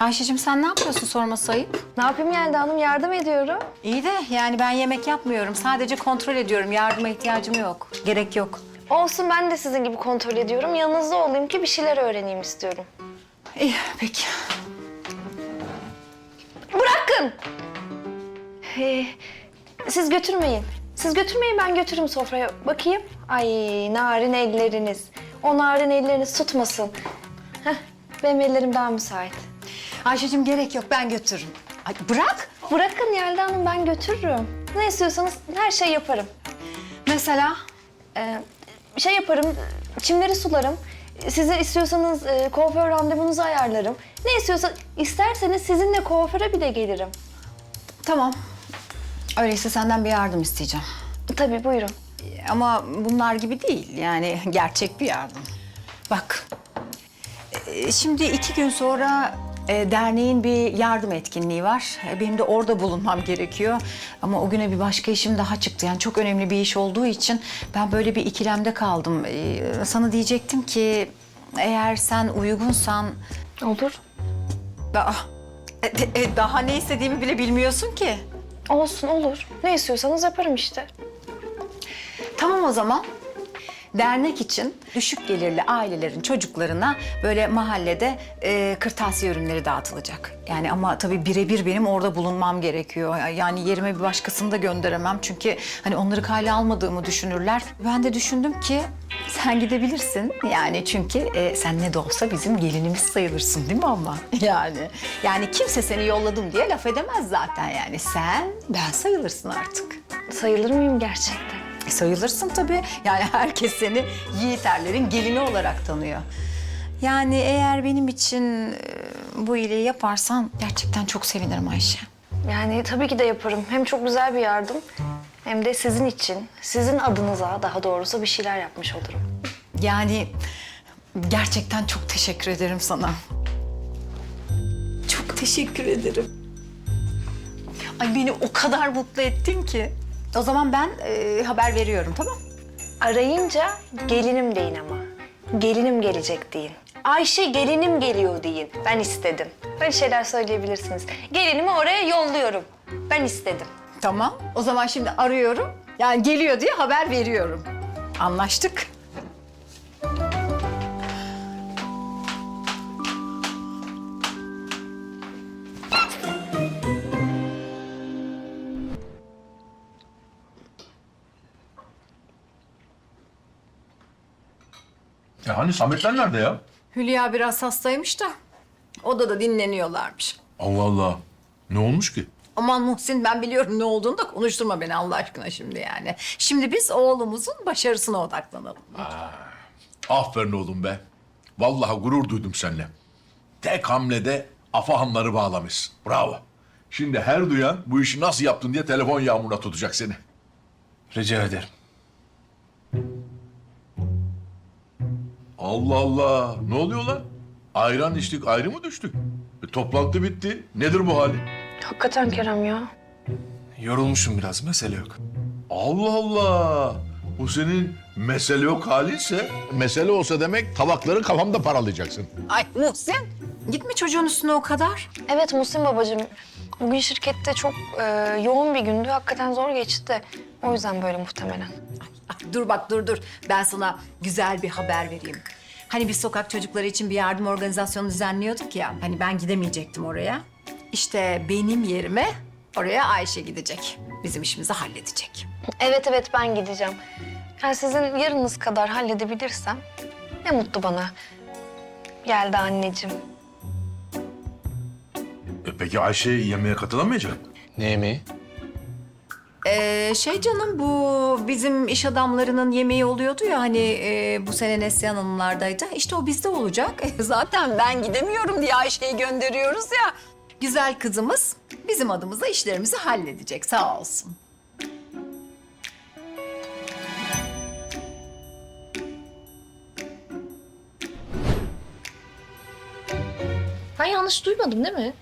Ayşe'cim sen ne yapıyorsun sorması ayıp? Ne yapayım Yelda Hanım yardım ediyorum. İyi de yani ben yemek yapmıyorum. Sadece kontrol ediyorum. Yardıma ihtiyacım yok. Gerek yok. Olsun ben de sizin gibi kontrol ediyorum. Yanınızda olayım ki bir şeyler öğreneyim istiyorum. İyi peki. Bırakın! Ee, siz götürmeyin. Siz götürmeyin ben götürürüm sofraya. Bakayım. Ay narin elleriniz. O narin elleriniz tutmasın. Heh, benim ellerim daha müsait. Ayşe'cim gerek yok ben götürürüm. Ay bırak. Bırakın Yelda Hanım ben götürürüm. Ne istiyorsanız her şey yaparım. Mesela Ee, şey yaparım, çimleri sularım. Size istiyorsanız e, kuaför randevunuzu ayarlarım. Ne istiyorsa isterseniz sizinle kuaföre bile gelirim. tamam. Öyleyse senden bir yardım isteyeceğim. Tabii buyurun. Ama bunlar gibi değil. Yani gerçek bir yardım. Bak. e, Şimdi iki gün sonra e, derneğin bir yardım etkinliği var. E, Benim de orada bulunmam gerekiyor. Ama o güne bir başka işim daha çıktı. Yani çok önemli bir iş olduğu için ben böyle bir ikilemde kaldım. E, Sana diyecektim ki eğer sen uygunsan... Olur. Daha, e, e, daha ne istediğimi bile bilmiyorsun ki. Olsun olur. Ne istiyorsanız yaparım işte. Tamam o zaman. Dernek için düşük gelirli ailelerin çocuklarına böyle mahallede e, kırtasiye ürünleri dağıtılacak. Yani ama tabii birebir benim orada bulunmam gerekiyor. Yani yerime bir başkasını da gönderemem. Çünkü hani onları kale almadığımı düşünürler. Ben de düşündüm ki sen gidebilirsin. Yani çünkü e, sen ne de olsa bizim gelinimiz sayılırsın değil mi ama? Yani yani kimse seni yolladım diye laf edemez zaten yani. Sen ben sayılırsın artık. Sayılır mıyım gerçekten? Sayılırsın tabii. Yani herkes seni Yiğit Erler'in gelini olarak tanıyor. Yani eğer benim için e, bu iyiliği yaparsan gerçekten çok sevinirim Ayşe. Yani tabii ki de yaparım. Hem çok güzel bir yardım hem de sizin için, sizin adınıza daha doğrusu bir şeyler yapmış olurum. Yani gerçekten çok teşekkür ederim sana. Çok teşekkür ederim. Ay beni o kadar mutlu ettin ki. O zaman ben e, haber veriyorum tamam Arayınca gelinim deyin ama. Gelinim gelecek deyin. Ayşe gelinim geliyor deyin. Ben istedim. Böyle şeyler söyleyebilirsiniz. Gelinimi oraya yolluyorum. Ben istedim. Tamam. O zaman şimdi arıyorum. Yani geliyor diye haber veriyorum. Anlaştık. Ya hani Sametler nerede ya? Hülya biraz hastaymış da odada dinleniyorlarmış. Allah Allah. Ne olmuş ki? Aman Muhsin ben biliyorum ne olduğunu da konuşturma beni Allah aşkına şimdi yani. Şimdi biz oğlumuzun başarısına odaklanalım. Aferin oğlum be. Vallahi gurur duydum seninle. Tek hamlede afahanları bağlamışsın. Bravo. Şimdi her duyan bu işi nasıl yaptın diye telefon yağmuruna tutacak seni. Rica ederim. Allah Allah. Ne oluyor lan? Ayran içtik ayrı mı düştük? E, toplantı bitti. Nedir bu hali? Hakikaten Kerem ya. Yorulmuşum biraz, mesele yok. Allah Allah. Bu senin mesele yok halinse... Mesele olsa demek tabakları kafamda paralayacaksın. Ay Muhsin gitme çocuğun üstüne o kadar. Evet Muhsin babacığım. Bugün şirkette çok e, yoğun bir gündü. Hakikaten zor geçti. O yüzden böyle muhtemelen. Ay, dur bak dur dur ben sana güzel bir haber vereyim. Hani biz sokak çocukları için bir yardım organizasyonu düzenliyorduk ya. Hani ben gidemeyecektim oraya. İşte benim yerime oraya Ayşe gidecek. Bizim işimizi halledecek. Evet evet ben gideceğim. Yani sizin yarınız kadar halledebilirsem ne mutlu bana. Geldi anneciğim. E, peki Ayşe yemeğe katılamayacak mı? Ne yemeği? Ee, şey canım bu bizim iş adamlarının yemeği oluyordu ya hani e, bu sene Neslihan Hanımlardaydı. İşte o bizde olacak. Zaten ben gidemiyorum diye Ayşe'yi gönderiyoruz ya. Güzel kızımız bizim adımıza işlerimizi halledecek sağ olsun. Ben yanlış duymadım değil mi?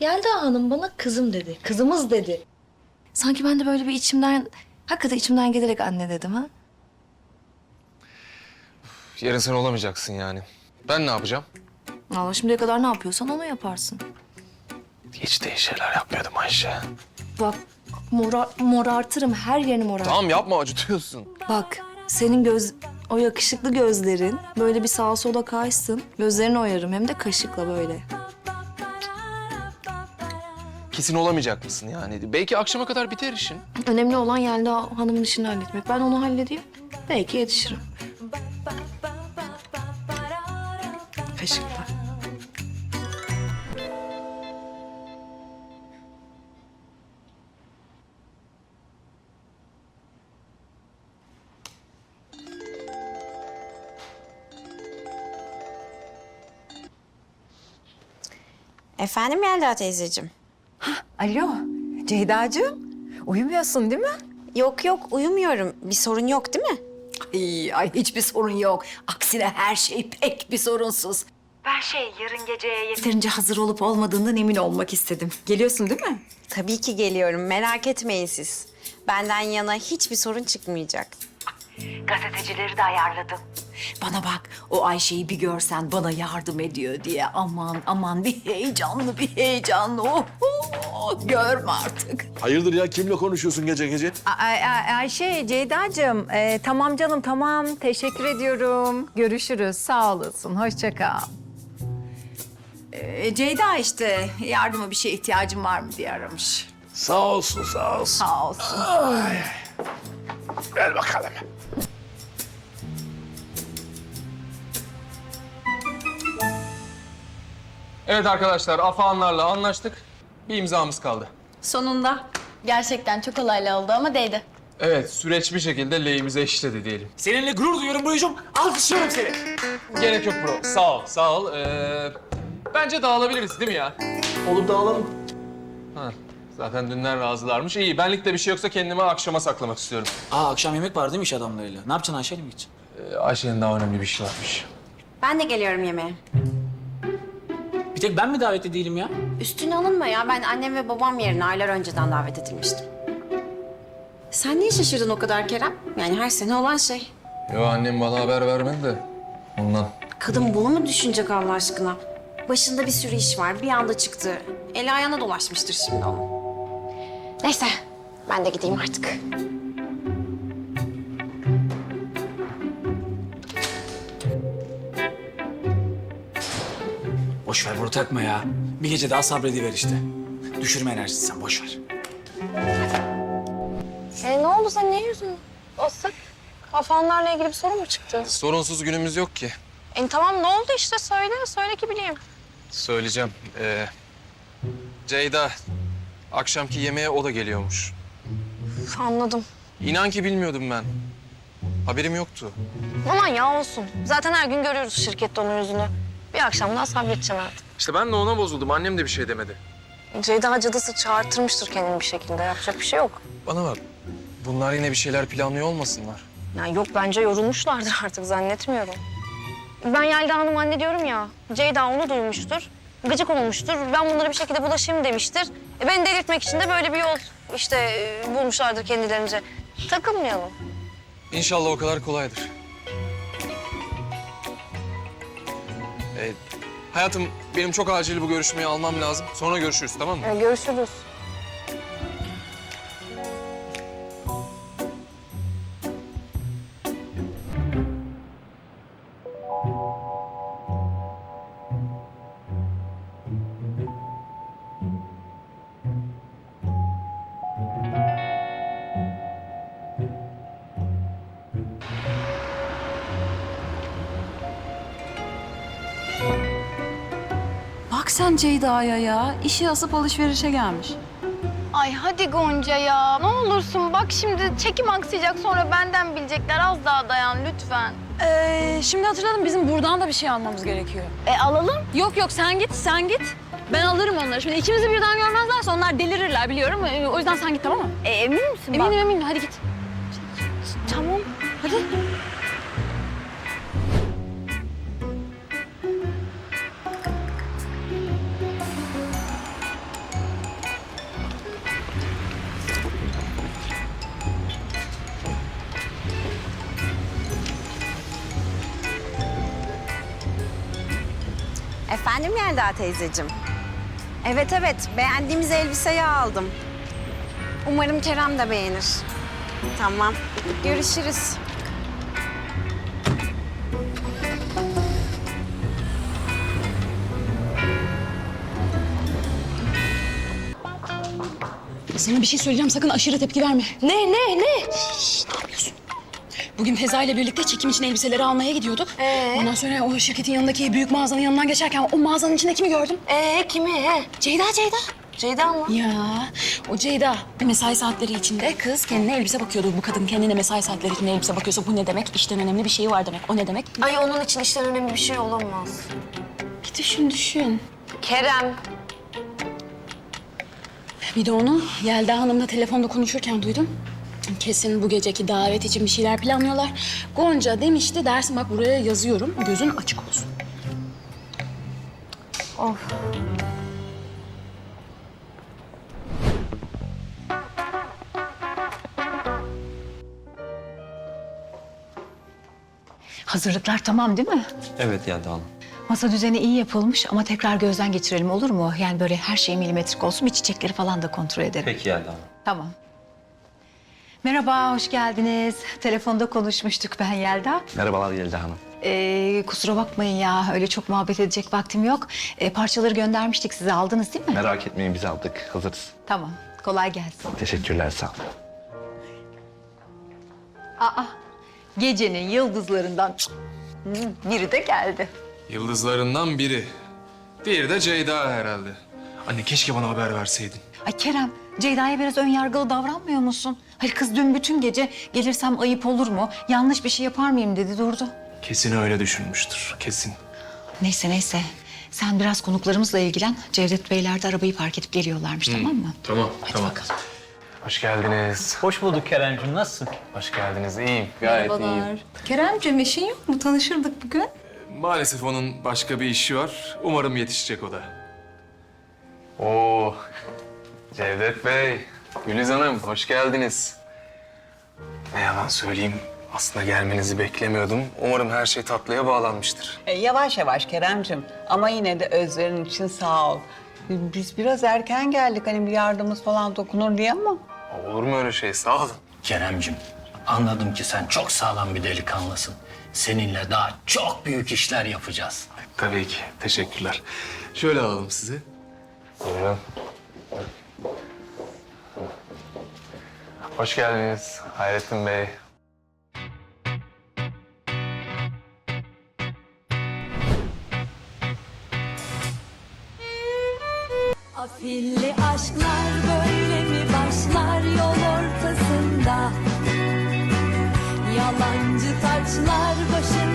Yelda Hanım bana kızım dedi. Kızımız dedi. Sanki ben de böyle bir içimden, hakikaten içimden gelerek anne dedim ha. Yarın sen olamayacaksın yani. Ben ne yapacağım? Allah şimdiye kadar ne yapıyorsan onu yaparsın. Hiç de iyi şeyler yapmıyordum Ayşe. Bak mora, morartırım her yerini morar. Tamam yapma acıtıyorsun. Bak senin göz o yakışıklı gözlerin böyle bir sağa sola kaysın. Gözlerini oyarım hem de kaşıkla böyle. Kesin olamayacak mısın yani? Belki akşama kadar biter işin. Önemli olan Yelda Hanım'ın işini halletmek. Ben onu halledeyim. Belki yetişirim. Kaşıkla. Efendim Yelda teyzeciğim. Alo Ceyda'cığım uyumuyorsun değil mi? Yok yok uyumuyorum. Bir sorun yok değil mi? Ay, ay hiçbir sorun yok. Aksine her şey pek bir sorunsuz. Ben şey yarın geceye yeterince hazır olup olmadığından emin olmak istedim. Geliyorsun değil mi? Tabii ki geliyorum. Merak etmeyin siz. Benden yana hiçbir sorun çıkmayacak. Gazetecileri de ayarladım. Bana bak o Ayşe'yi bir görsen bana yardım ediyor diye. Aman aman bir heyecanlı bir heyecanlı. Oh, oh, görme artık. Hayırdır ya kimle konuşuyorsun gece gece? Ay, ay, Ayşe, Ceyda'cığım e, tamam canım tamam teşekkür ediyorum. Görüşürüz sağ olasın hoşça kal. E, Ceyda işte yardıma bir şeye ihtiyacım var mı diye aramış. Sağ olsun sağ olsun. Sağ olsun. Gel bakalım. Evet arkadaşlar afaanlarla anlaştık. Bir imzamız kaldı. Sonunda. Gerçekten çok olaylı oldu ama değdi. Evet süreç bir şekilde lehimize işledi diyelim. Seninle gurur duyuyorum Burcu'cum. Alkışlıyorum seni. Gerek yok bro. Sağ ol, sağ ol. Ee, bence dağılabiliriz değil mi ya? Olur dağılalım. Ha, zaten dünden razılarmış. İyi, benlikte bir şey yoksa kendimi akşama saklamak istiyorum. Aa akşam yemek var değil mi iş adamlarıyla? Ne yapacaksın Ayşe'yle mi gideceksin? Ee, Ayşe'nin daha önemli bir şey varmış. Ben de geliyorum yemeğe. Bir tek ben mi davetli değilim ya? Üstüne alınma ya. Ben annem ve babam yerine aylar önceden davet edilmiştim. Sen niye şaşırdın o kadar Kerem? Yani her sene olan şey. Yo annem bana haber vermedi de ondan. Kadın bunu mu düşünecek Allah aşkına? Başında bir sürü iş var. Bir anda çıktı. Eli ayağına dolaşmıştır şimdi onun. Neyse. Ben de gideyim artık. Boş ver bunu takma ya. Bir gece daha sabrediver işte. Düşürme enerjisi sen boş ver. E ne oldu sen niye yüzün asık? Kafanlarla ilgili bir sorun mu çıktı? Sorunsuz günümüz yok ki. E tamam ne oldu işte söyle, söyle ki bileyim. Söyleyeceğim. Ee, Ceyda, akşamki yemeğe o da geliyormuş. Üf, anladım. İnan ki bilmiyordum ben. Haberim yoktu. Aman ya olsun. Zaten her gün görüyoruz şirkette onun yüzünü. Bir akşam daha sabredeceğim artık. İşte ben de ona bozuldum. Annem de bir şey demedi. Ceyda cadısı çağırtırmıştır kendini bir şekilde. Yapacak bir şey yok. Bana bak. Bunlar yine bir şeyler planlıyor olmasınlar. Ya yok bence yorulmuşlardır artık zannetmiyorum. Ben Yelda Hanım anne diyorum ya. Ceyda onu duymuştur. Gıcık olmuştur. Ben bunlara bir şekilde bulaşayım demiştir. E, beni delirtmek için de böyle bir yol işte e, bulmuşlardır kendilerince. Takılmayalım. İnşallah o kadar kolaydır. Ee, hayatım benim çok acil bu görüşmeyi almam lazım. Sonra görüşürüz tamam mı? E, görüşürüz. Sen Ceyda'ya ya. İşi asıp alışverişe gelmiş. Ay hadi Gonca ya. Ne olursun bak şimdi çekim aksayacak sonra benden bilecekler. Az daha dayan lütfen. Ee, şimdi hatırladım bizim buradan da bir şey almamız gerekiyor. E alalım. Yok yok sen git sen git. Ben alırım onları. Şimdi ikimizi birden görmezlerse onlar delirirler biliyorum. Ee, o yüzden sen git tamam mı? E, emin misin? Eminim eminim hadi git. Tamam. Hadi. Efendim Yelda teyzeciğim. Evet evet beğendiğimiz elbiseyi aldım. Umarım Kerem de beğenir. Tamam. Görüşürüz. Sana bir şey söyleyeceğim sakın aşırı tepki verme. Ne ne ne? Bugün Feza ile birlikte çekim için elbiseleri almaya gidiyorduk. Ee? Ondan sonra o şirketin yanındaki büyük mağazanın yanından geçerken o mağazanın içinde kimi gördüm? Ee kimi he? Ceyda Ceyda. Ceyda mı? Ya o Ceyda mesai saatleri içinde kız kendine elbise bakıyordu. Bu kadın kendine mesai saatleri içinde elbise bakıyorsa bu ne demek? İşten önemli bir şey var demek. O ne demek? Ay onun için işten önemli bir şey olamaz. Bir düşün düşün. Kerem. Bir de onu Yelda Hanım'la telefonda konuşurken duydum. Kesin bu geceki davet için bir şeyler planlıyorlar. Gonca demişti dersin bak buraya yazıyorum gözün açık olsun. Hazırlıklar tamam değil mi? Evet Yelda Hanım. Masa düzeni iyi yapılmış ama tekrar gözden geçirelim olur mu? Yani böyle her şey milimetrik olsun bir çiçekleri falan da kontrol edelim. Peki Yelda Hanım. Tamam. Merhaba, hoş geldiniz. Telefonda konuşmuştuk ben Yelda. Merhabalar Yelda Hanım. Ee, kusura bakmayın ya, öyle çok muhabbet edecek vaktim yok. Ee, parçaları göndermiştik size, aldınız değil mi? Merak etmeyin biz aldık. Hazırız. Tamam, kolay gelsin. Teşekkürler sağ olun. Aa, gecenin yıldızlarından biri de geldi. Yıldızlarından biri. Diğeri de Ceyda herhalde. Anne keşke bana haber verseydin. Ay Kerem, Ceyda'ya biraz ön yargılı davranmıyor musun? Hayır kız dün bütün gece gelirsem ayıp olur mu? Yanlış bir şey yapar mıyım dedi durdu. Kesin öyle düşünmüştür. Kesin. Neyse neyse. Sen biraz konuklarımızla ilgilen. Cevdet Beyler de arabayı park edip geliyorlarmış tamam mı? Tamam, Hadi tamam. bakalım. Hoş geldiniz. Hoş bulduk Kerem'cim. Nasılsın? Hoş geldiniz. İyiyim. Gayet iyiyim. Keremciğim işin yok mu? Tanışırdık bugün. Maalesef onun başka bir işi var. Umarım yetişecek o da. Oo. Cevdet Bey, Güliz Hanım hoş geldiniz. Ne yalan söyleyeyim. Aslında gelmenizi beklemiyordum. Umarım her şey tatlıya bağlanmıştır. E, yavaş yavaş Keremcim ama yine de özlerin için sağ ol. Biz biraz erken geldik hani bir yardımımız falan dokunur diye ama. Olur mu öyle şey? Sağ olun. Kerem'cim anladım ki sen çok sağlam bir delikanlısın. Seninle daha çok büyük işler yapacağız. Tabii ki. Teşekkürler. Şöyle alalım sizi. Buyurun. Hoş geldiniz Hayrettin Bey. Afilli aşklar böyle mi başlar yol ortasında? Yalancı taçlar başı